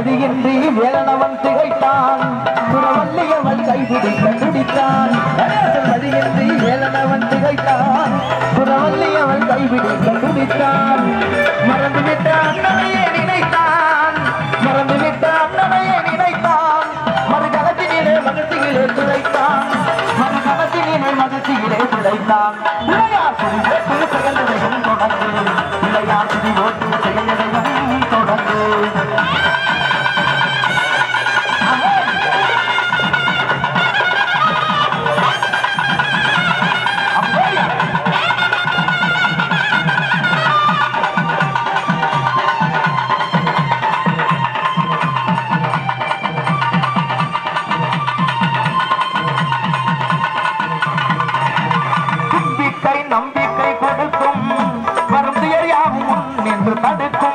அடியின்றி வேலனவன் திகைத்தான். புறவல்லியவன் கைபிடிக்க துடித்தான் அடியின்றி வேலனவன் திகைத்தான். புறவல்லியவன் கைபிடிக்க துடித்தான் மறந்துவிட்ட அண்ணனையே நினைத்தான். மறந்துவிட்ட அண்ணனையே நினைத்தான். மறுகலத்தினிலே மகிழ்ச்சியிலே துளைத்தான் மறுகலத்தினிலே மகிழ்ச்சியிலே துளைத்தான் நம்பிக்கை கொடுக்கும். மருந்து எரியாவும் நின்று தடுக்கும்.